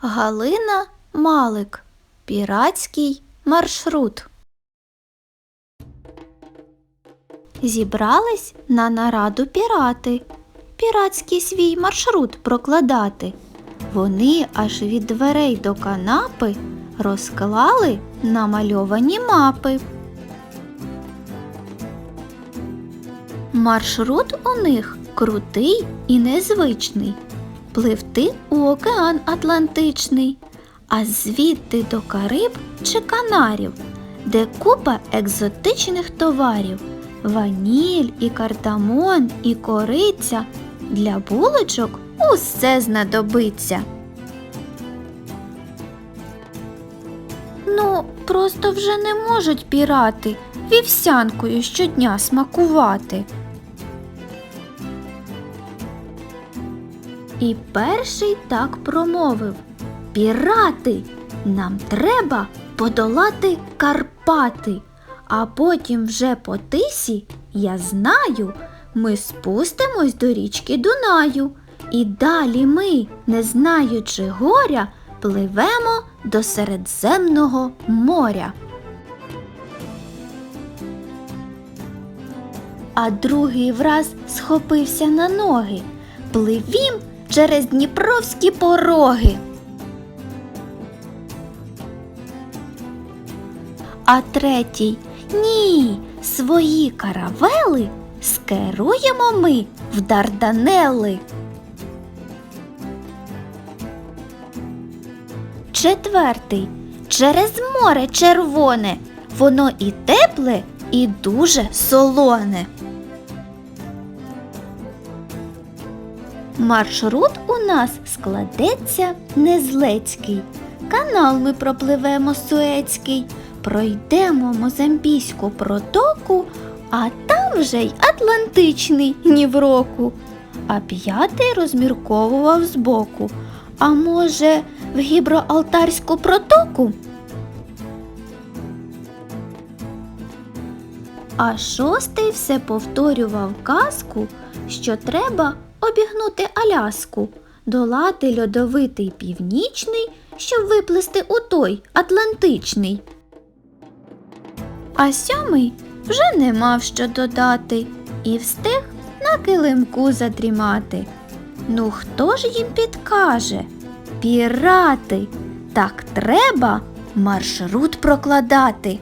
Галина Малик. Піратський маршрут. Зібрались на нараду пірати. Піратський свій маршрут прокладати. Вони аж від дверей до канапи розклали намальовані мапи. Маршрут у них крутий і незвичний. Пливти у океан Атлантичний, а звідти до Кариб чи Канарів, де купа екзотичних товарів, ваніль і кардамон, і кориця. Для булочок усе знадобиться. Ну, просто вже не можуть пірати вівсянкою щодня смакувати. І перший так промовив Пірати, нам треба подолати Карпати, а потім вже по тисі, я знаю, ми спустимось до річки Дунаю. І далі ми, не знаючи горя, пливемо до Середземного моря. А другий враз схопився на ноги. Пливім через дніпровські пороги. А третій ні, свої каравели скеруємо ми в Дарданели. Четвертий через море червоне, воно і тепле, і дуже солоне. Маршрут у нас складеться незлецький. Канал ми пропливемо Суецький, пройдемо Мозамбійську протоку, а там вже й Атлантичний ні в року. А п'ятий розмірковував збоку. А може, в Гіброалтарську протоку? А шостий все повторював казку, що треба обігнути Аляску, долати льодовитий північний, щоб виплисти у той Атлантичний. А сьомий вже не мав що додати і встиг на килимку задрімати. Ну хто ж їм підкаже? Пірати, так треба маршрут прокладати.